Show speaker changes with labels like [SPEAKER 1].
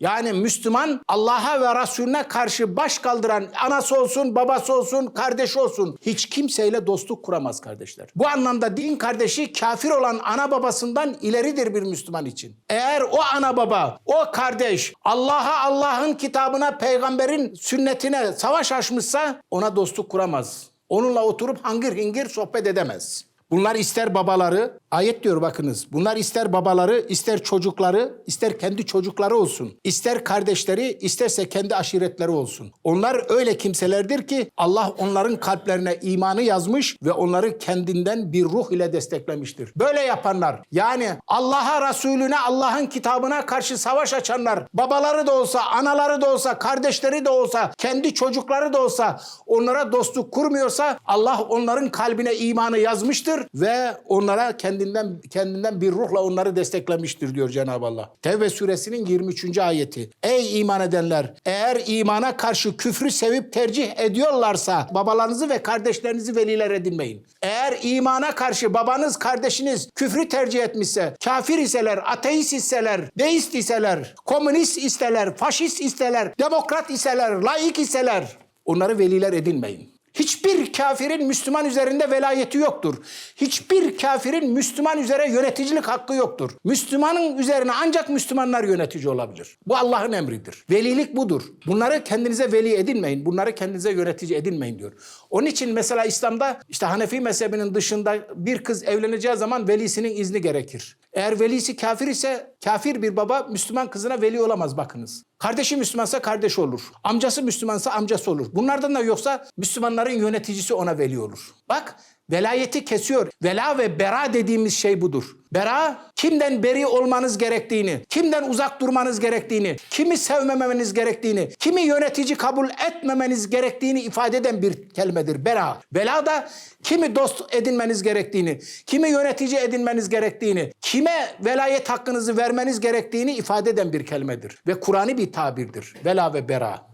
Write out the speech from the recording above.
[SPEAKER 1] Yani Müslüman Allah'a ve Resulüne karşı baş kaldıran anası olsun, babası olsun, kardeşi olsun hiç kimseyle dostluk kuramaz kardeşler. Bu anlamda din kardeşi kafir olan ana babasından ileridir bir Müslüman için. Eğer o ana baba, o kardeş Allah'a, Allah'ın kitabına, peygamberin sünnetine savaş açmışsa ona dostluk kuramaz. Onunla oturup hangır hingir sohbet edemez. Bunlar ister babaları, ayet diyor bakınız. Bunlar ister babaları, ister çocukları, ister kendi çocukları olsun. İster kardeşleri, isterse kendi aşiretleri olsun. Onlar öyle kimselerdir ki Allah onların kalplerine imanı yazmış ve onları kendinden bir ruh ile desteklemiştir. Böyle yapanlar yani Allah'a, Resulüne, Allah'ın kitabına karşı savaş açanlar, babaları da olsa, anaları da olsa, kardeşleri de olsa, kendi çocukları da olsa onlara dostluk kurmuyorsa Allah onların kalbine imanı yazmıştır ve onlara kendinden kendinden bir ruhla onları desteklemiştir diyor Cenab-ı Allah. Tevbe suresinin 23. ayeti. Ey iman edenler eğer imana karşı küfrü sevip tercih ediyorlarsa babalarınızı ve kardeşlerinizi veliler edinmeyin. Eğer imana karşı babanız, kardeşiniz küfrü tercih etmişse, kafir iseler, ateist iseler, deist iseler, komünist iseler, faşist iseler, demokrat iseler, laik iseler onları veliler edinmeyin. Hiçbir kafirin Müslüman üzerinde velayeti yoktur. Hiçbir kafirin Müslüman üzere yöneticilik hakkı yoktur. Müslümanın üzerine ancak Müslümanlar yönetici olabilir. Bu Allah'ın emridir. Velilik budur. Bunları kendinize veli edinmeyin. Bunları kendinize yönetici edinmeyin diyor. Onun için mesela İslam'da işte Hanefi mezhebinin dışında bir kız evleneceği zaman velisinin izni gerekir. Eğer velisi kafir ise kafir bir baba Müslüman kızına veli olamaz bakınız. Kardeşi Müslümansa kardeş olur. Amcası Müslümansa amcası olur. Bunlardan da yoksa Müslümanların yöneticisi ona veli olur. Bak velayeti kesiyor. Vela ve bera dediğimiz şey budur. Bera kimden beri olmanız gerektiğini, kimden uzak durmanız gerektiğini, kimi sevmemeniz gerektiğini, kimi yönetici kabul etmemeniz gerektiğini ifade eden bir kelimedir. Bera. Vela da kimi dost edinmeniz gerektiğini, kimi yönetici edinmeniz gerektiğini, kime velayet hakkınızı vermeniz gerektiğini ifade eden bir kelimedir. Ve Kur'an'ı bir tabirdir. Vela ve bera.